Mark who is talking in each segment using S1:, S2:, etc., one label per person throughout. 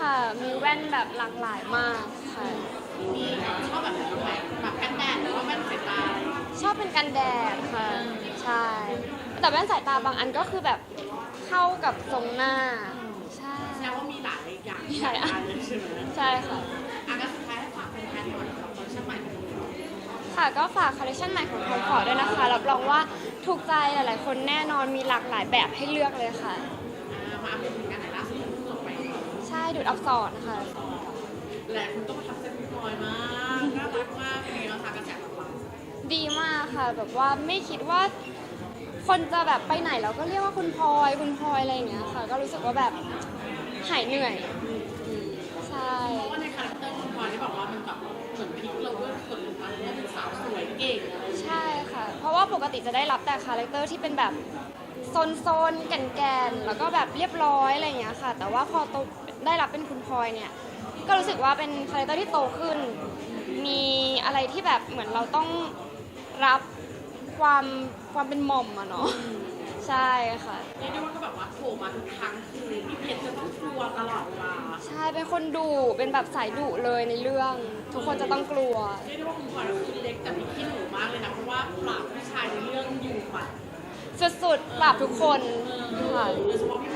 S1: ค่ะ มีแว่นแบบหลากหลายมากค่ะ
S2: มีชอบแบบไหนไหมแบบกันแดดหรือว่าแว่นสายตา
S1: ชอบเป็นกันแดดค่ะ ใช่ แต่แว่นสายตาบางอันก็คือแบบเข้ากับทรงหน้า ใช่
S2: แสดงว่ามีหลายอย่าง
S1: มีหลายอัน
S2: เลยใช่ไหม
S1: ใช่ค่ะ
S2: อะก็สุดท้ายให้ฝากแฟนๆหน่อยสำหรับคอลเลคชั่นใหม่ของเรา
S1: ค่ะก็ฝากคอลเลคชันใหม่ของคอมฟอร์ด้วยนะคะรับรองว่าถูกใจหลายๆ คนแน่นอนมีหลากหลายแบบให้เลือกเลยค่ะ
S2: ดูด
S1: อักษรนะคะ
S2: หลายคนก็ประทับใจคุณพลอยมากน่ารักมากเป็นไงบ้างคะกระแสตอบรับ
S1: ดีมากค่ะ แบบว่าไม่คิดว่า คนจะแบบไปไหนเราก็เรียกว่าคุณพลอยคุณพลอยอะไรอย่างเงี้ยค่ะ ก็รู้สึกว่าแบบหายเหนื่อยใช่
S2: เพราะว่าในคาแรคเตอร์คุณพลอยที่บอกว่ามันแบบเหมือนพลิกเราด้วยคนหนึ่งมาเลยว่าเป็นสาวสวยเก่งอะไรอย่างเงี้ย
S1: ใช่ค่ะ เพราะว่าปกติจะได้รับแต่คาแรคเตอร์ที่เป็นแบบโซนๆแก่นๆแล้วก็แบบเรียบร้อยอะไรอย่างเงี้ยค่ะ แต่ว่าพอโต ได้รับเป็นคุณพลอยเนี่ย ก็รู้สึกว่าเป็นคาแรคเตอร์ที่โตขึ้น มีอะไรที่แบบเหมือนเราต้องรับความความเป็นหม่อมอะเนาะใช่ค่ะ
S2: เรียกได้ว่าก็แบบว่าโผล่มาทุกครั้งคือพี่เพชรจะต้องกลัวตลอดเวลา
S1: ใช่เป็นคนดุเป็นแบบสายดุเลยในเรื่อง ทุกคนจะต้องกลัว
S2: เรียกได้ว่าคุณพลอยก็คือเล็กแต่มีขี้หนูมากเลยนะเพราะว่าปราบผู้ชายในเรื่องอยู่ปัด
S1: สุดๆปราบทุกคนค่ะ
S2: โดยเฉพาะพี่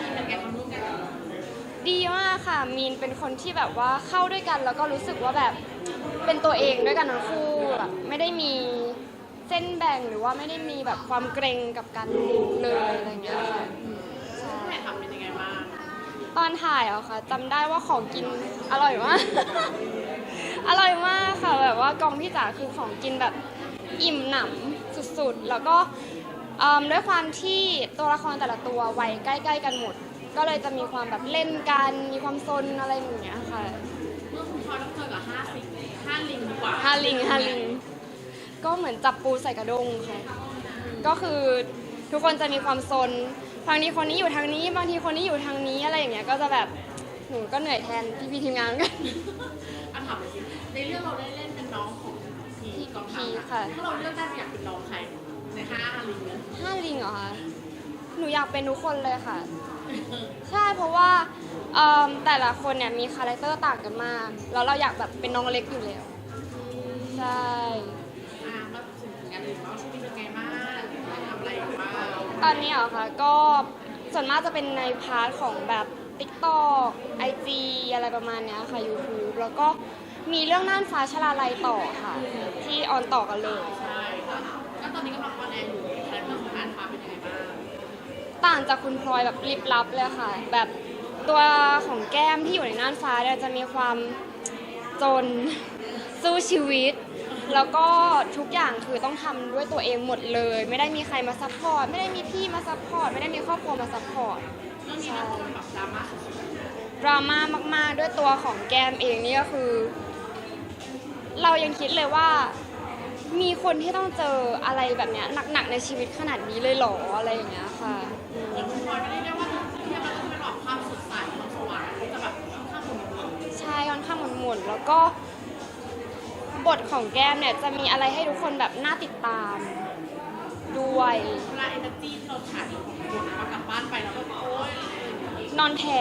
S1: ดีมากค่ะ มีนเป็นคนที่แบบว่าเข้าด้วยกัน แล้วก็รู้สึกว่าแบบเป็นตัวเองด้วยกันทั้งคู่แบบไม่ได้มีเส้นแบ่งหรือว่าไม่ได้มีแบบความเกรงกับกันเลยอะไรอย่างเงี้ยค่ะใช่
S2: ถ่ายทำเป็นยังไงบ้าง
S1: ตอนถ่ายอะค่ะจำได้ว่าของกินอร่อยมาก อร่อยมากค่ะแบบว่ากองพี่จ๋าคือของกินแบบอิ่มหนำสุดๆ แล้วก็เอิ่มด้วยความที่ตัวละครแต่ละตัววัยใกล้ ๆ กันหมด ก็เลยจะมีความแบบเล่นกันมีความซนอะไรอย่างเงี้ยค่ะ
S2: เมื่อคุณพลอยต้องเจอกับห้าสิงห้าลิงดีกว่า
S1: ฮาลิงฮาลิง ก็เหมือนจับปูใส่กระด้งค่ะ ก็คือทุกคนจะมีความซนบางทีคนนี้อยู่ทางนี้ บางทีคนนี้อยู่ทางนี้อะไรอย่างเงี้ยก็จะแบบหนูก็เหนื่อยแทนพี่พี่ๆทีมงานเหมือนกัน
S2: อันถามเลยสิในเรื่องเราได้เล่นเป็นน้องของพีกองทัพ
S1: พีค่ะ
S2: ถ้าเราเลือกได้เราอยากเป็นน้องใครในห้าลิงเนี่ย
S1: ห้าลิงเหรอคะ หนูอยากเป็นทุกคนเลยค่ะ ใช่เพราะว่าเอิ่มแต่ละคนเนี่ยมีคาแรคเตอร์ต่างกันมากแล้วเราอยากแบบเป็นน้องเล็กอยู่แล้วใช่
S2: อ่ามาถึงงานอื่นบ้างช่วงนี้เป็นไงบ้างทำอะไรอยู่บ้าง
S1: ตอนนี้เหรอคะก็ส่วนมากจะเป็นในพาร์ทของแบบ TikTok IG อะไรประมาณเนี้ยค่ะ YouTube แล้วก็มีเรื่องน่านฟ้าชลาลัยต่อค่ะ ที่ออนต่อกันเลย
S2: ใช่ค่ะก็ตอนนี้กำลังออนแอร์อยู่คาแรคเตอร์ของอ่านฟ้าเป็นยังไงบ้าง
S1: ต่างจากคุณพลอยแบบลิบลับเลยค่ะ แบบตัวของแก้มที่อยู่ในน่านฟ้าเนี่ยจะมีความจนสู้ชีวิต แล้วก็ทุกอย่างคือต้องทำด้วยตัวเองหมดเลย ไม่ได้มีใครมาซัพพอร์ตไม่ได้มีพี่มาซัพพอร์ตไม่ได้มีครอบครัวมาซัพพอร์ต
S2: เรื่องนี้นะคนแบบดราม่าด
S1: ราม่ามาก ๆ ด้วยตัวของแก้มเองนี่ก็คือ เรายังคิดเลยว่า คนที่ต้องเจออะไรแบบเนี้ยหนักๆในชีวิตขนาดนี้เลยเหรออะไรอย่างเงี้ยค่ะอืม
S2: ๆอย่างคุณพลอยก็เรียกได้ว่าเทียบแล้วก็เป็นออกความสดใสความสว่างที่จะแบบค่อนข้างหมุนเวียน
S1: ใช่ค่อนข้างหมุนๆแล้วก็บทของแก้มเนี่ยจะมีอะไรให้ทุกคนแบบน่าติดตาม ด้วย
S2: เวลาเอเนอร์จีที่เราถ่ายของคนพอกลับบ้านไปแล้วก็โอ๊ย
S1: นอนแผ่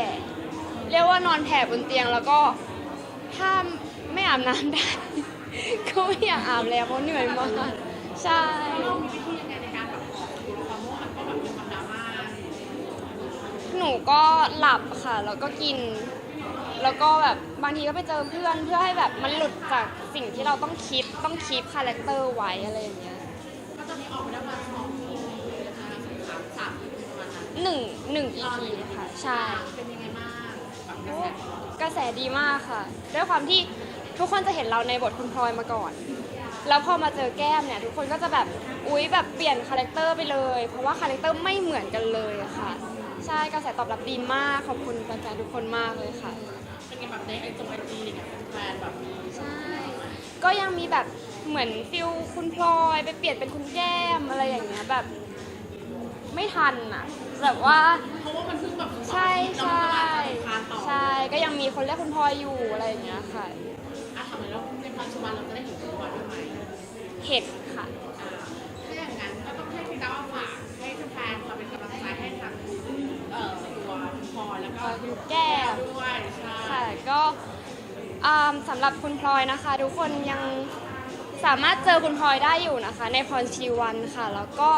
S1: เรียกว่านอนแผ่บนเตียงแล้วก็ถ้าไม่อาบน้ำได้ ก็ไม่อยากอาบแล้วเพราะเหนื่อยมาก ใช่
S2: แล้วเรามีวิธียังไงในการแบบออกตัวความว่ามันก็แบบมีความดราม่า
S1: หนูก็หลับค่ะ แล้วก็กิน แล้วก็แบบบางทีก็ไปเจอเพื่อนเพื่อให้แบบมันหลุดจากสิ่งที่เราต้องคิดต้องคีปคาแรคเตอร์ไว้อะไรอย่างเงี้ย
S2: ก็ตอนนี้ออกไปได้มาสองทีนะคะสามสามประมาณนั้น
S1: หนึ่งหนึ่ง EP ค่ะ ใช่
S2: เป็นยังไงบ้างแบบกระแส
S1: กระแสดีมากค่ะ ด้วยความที่ ทุกคนจะเห็นเราในบทคุณพลอยมาก่อน แล้วพอมาเจอแก้มเนี่ย ทุกคนก็จะแบบอุ๊ยแบบเปลี่ยนคาแรคเตอร์ไปเลย เพราะว่าคาแรคเตอร์ไม่เหมือนกันเลยอะค่ะ ใช่กระแสตอบรับดีมากขอบคุณแฟนๆทุกคนมากเลยค่ะ
S2: เป็นไงแบบในไอจงไอจีอะไรเงี้ยแฟนแบบมี
S1: ใช่ ก็ยังมีแบบเหมือนฟิลคุณพลอยไปเปลี่ยนเป็นคุณแก้มอะไรอย่างเงี้ยแบบ ไม่ทันอะแบบว่า
S2: เพราะว่ามันเพิ่งแบบ
S1: ใช่ใช่
S2: คานต่อ
S1: ใช่ก็ยังมีคนเรียกคุณพลอยอยู่อะไรอย่างเงี้ยค่ะ
S2: อะทำไมแล้วในปัจจุบันเราจะได้เห็นตัวด้วยไหม
S1: เห็ดค่ะ
S2: อ่าถ้าอย่างนั้นก็ต้องให้พี่ดาวฝากให้แฟนๆเราเป็นกำลังใจให้ทางเอ่อตัวพลอยแล้วก็
S1: แก้ม
S2: ด้วยใช่
S1: ค่ะก็อ่าสำหรับคุณพลอยนะคะ ทุกคนยังสามารถเจอคุณพลอยได้อยู่นะคะ ในพรชีวันค่ะ แล้วก็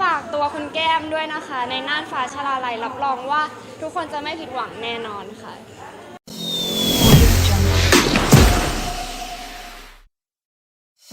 S1: ฝากตัวคุณแก้มด้วยนะคะ ในน่านฟ้าชลาลัยรับรองว่าทุกคนจะไม่ผิดหวังแน่นอนค่ะ